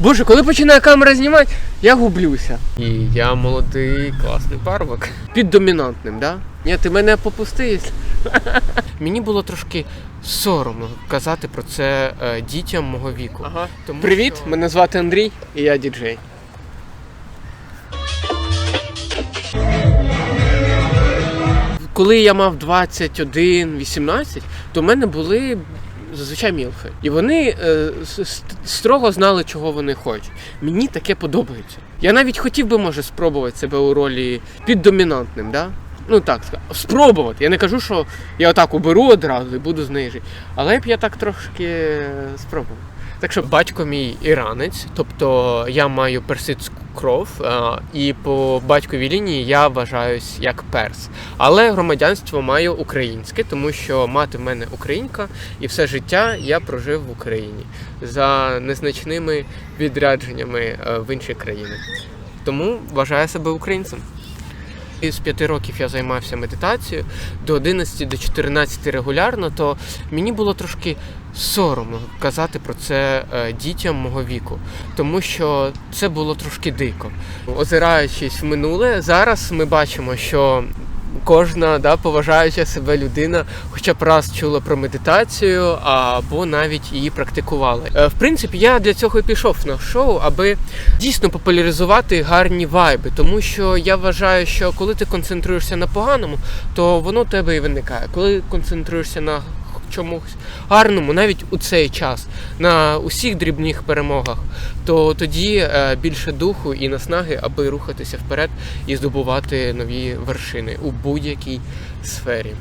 Боже, коли починає камера знімати, я гублюся. І я молодий, класний парубок. Під домінантним, да? Ні, ти мене попусти. Мені було трошки соромно казати про це е, дітям мого віку. Ага. Тому Привіт, що- мене звати Андрій, і я діджей. Коли я мав 21-18, то в мене були зазвичай мілфи. І вони е, строго знали, чого вони хочуть. Мені таке подобається. Я навіть хотів би, може, спробувати себе у ролі піддомінантним, да? Ну так, спробувати. Я не кажу, що я отак уберу одразу і буду з нею жити. Але б я так трошки е, спробував. Так що батько мій іранець, тобто я маю персидську кров, е, і по батьковій лінії я вважаюсь як перс. Але громадянство маю українське, тому що мати в мене українка, і все життя я прожив в Україні за незначними відрядженнями е, в інші країни. Тому вважаю себе українцем. З п'яти років я займався медитацією, до 11 до 14 регулярно, то мені було трошки соромно казати про це е, дітям мого віку, тому що це було трошки дико. Озираючись в минуле, зараз ми бачимо, що кожна да, поважаюча себе людина хоча б раз чула про медитацію або навіть її практикувала. Е, В принципі, я для цього і пішов на шоу, аби дійсно популяризувати гарні вайби, тому що я вважаю, що коли ти концентруєшся на поганому, то воно в тебе і виникає. Коли концентруєшся на чомусь гарному, навіть у цей час, на усіх дрібних перемогах, то тоді е, більше духу і наснаги, аби рухатися вперед і здобувати нові вершини у будь-якій сфері.